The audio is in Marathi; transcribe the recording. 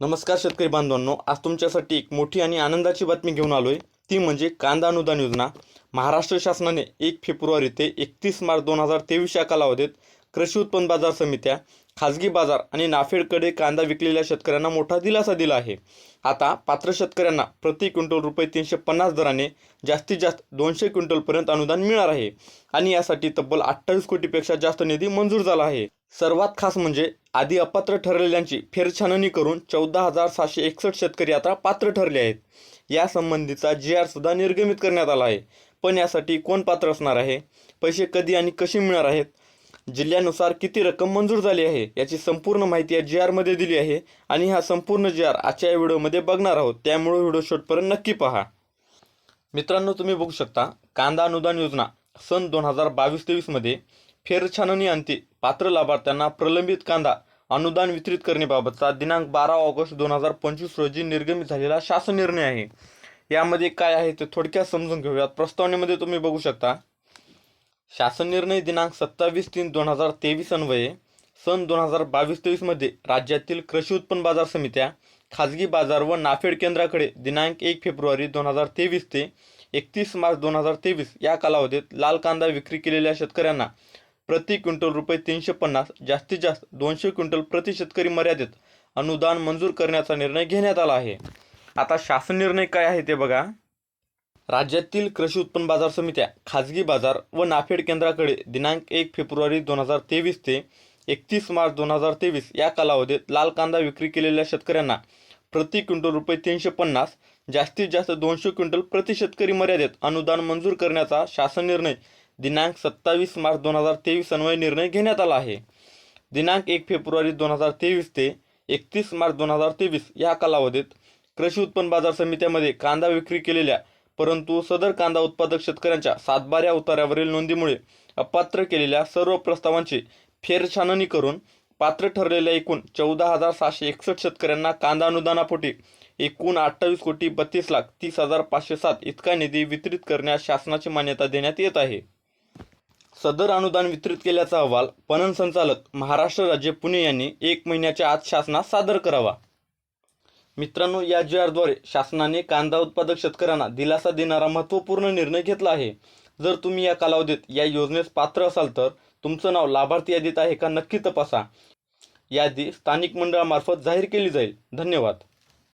नमस्कार शेतकरी बांधवांनो आज तुमच्यासाठी एक मोठी आणि आनंदाची बातमी घेऊन आलो आहे ती म्हणजे कांदा अनुदान योजना. महाराष्ट्र शासनाने एक फेब्रुवारी ते एकतीस मार्च दोन हजार तेवीस या कालावधीत कृषी उत्पन्न बाजार समित्या खाजगी बाजार आणि नाफेडकडे कांदा विकलेल्या शेतकऱ्यांना मोठा दिलासा दिला आहे. आता पात्र शेतकऱ्यांना प्रति क्विंटल रुपये तीनशे पन्नास दराने जास्तीत जास्त दोनशे क्विंटलपर्यंत अनुदान मिळणार आहे. आणि यासाठी तब्बल अठ्ठावीस कोटीपेक्षा जास्त निधी मंजूर झाला आहे. सर्वात खास म्हणजे आधी अपात्र ठरलेल्यांची फेरछाननी करून चौदा हजार सहाशे एकसष्ट शेतकरी आता पात्र ठरले आहेत. यासंबंधीचा जी आर सुद्धा निर्गमित करण्यात आला आहे. पण यासाठी कोण पात्र असणार आहे? पैसे कधी आणि कसे मिळणार आहेत? जिल्ह्यानुसार किती रक्कम मंजूर झाली आहे? याची संपूर्ण माहिती या जी आरमध्ये दिली आहे आणि हा संपूर्ण जी आर आजच्या या व्हिडिओमध्ये बघणार आहोत. त्यामुळे व्हिडिओ शॉटपर्यंत नक्की पहा. मित्रांनो तुम्ही बघू शकता कांदा अनुदान योजना सन दोन हजार बावीस तेवीसमध्ये फेरछाननी अंती. पात्र लाभार्थ्यांना प्रलंबित कांदा. अनुदान वितरित करण्याबाबतचा दिनांक बारा ऑगस्ट दोन हजार पंचवीस रोजी निर्गमित झालेला शासन निर्णय आहे. यामध्ये काय आहे ते थोडक्यात समजून घेऊयात. प्रस्तावनेमध्ये तुम्ही बघू शकता. शासन निर्णय दिनांक सत्तावीस तीन दोन हजार तेवीस अन्वये सन दोन हजार बावीस तेवीसमध्ये राज्यातील कृषी उत्पन्न बाजार समित्या खाजगी बाजार व नाफेड केंद्राकडे दिनांक एक फेब्रुवारी दोन हजार तेवीस ते एकतीस मार्च दोन हजार तेवीस या कालावधीत लाल कांदा विक्री केलेल्या शेतकऱ्यांना प्रति क्विंटल रुपये तीनशे पन्नास जास्तीत जास्त दोनशे क्विंटल प्रति शेतकरी मर्यादित अनुदान मंजूर करण्याचा निर्णय घेण्यात आला आहे. आता शासन निर्णय काय आहे ते बघा. राज्यातील कृषी उत्पन्न बाजार समित्या खाजगी बाजार व नाफेड केंद्राकडे दिनांक एक फेब्रुवारी दोन हजार तेवीस ते एकतीस मार्च दोन हजार तेवीस या कालावधीत लाल कांदा विक्री केलेल्या शेतकऱ्यांना प्रति क्विंटल रुपये तीनशे पन्नास जास्तीत जास्त दोनशे क्विंटल प्रति शेतकरी मर्यादेत अनुदान मंजूर करण्याचा शासन निर्णय दिनांक सत्तावीस मार्च दोन हजार तेवीस अन्वय निर्णय घेण्यात आला आहे. दिनांक एक फेब्रुवारी दोन हजार तेवीस ते एकतीस मार्च दोन हजार तेवीस या कालावधीत कृषी उत्पन्न बाजार समित्यामध्ये कांदा विक्री केलेल्या परंतु सदर कांदा उत्पादक शेतकऱ्यांच्या सातबाऱ्या उतार्यावरील नोंदीमुळे अपात्र केलेल्या सर्व प्रस्तावांची फेरछाननी करून पात्र ठरलेल्या एकूण चौदा हजार सहाशे एकसष्ट शेतकऱ्यांना कांदा अनुदानापोटी एकूण अठ्ठावीस कोटी बत्तीस लाख तीस हजार पाचशे सात इतका निधी वितरित करण्यास शासनाची मान्यता देण्यात येत आहे. सदर अनुदान वितरित केल्याचा अहवाल पणन संचालक महाराष्ट्र राज्य पुणे यांनी एक महिन्याच्या आत शासनास सादर करावा. मित्रांनो या जी आरद्वारे शासनाने कांदा उत्पादक शेतकऱ्यांना दिलासा देणारा महत्त्वपूर्ण निर्णय घेतला आहे. जर तुम्ही या कालावधीत या योजनेस पात्र असाल तर तुमचं नाव लाभार्थी यादीत आहे का नक्की तपासा. यादी स्थानिक मंडळामार्फत जाहीर केली जाईल. धन्यवाद.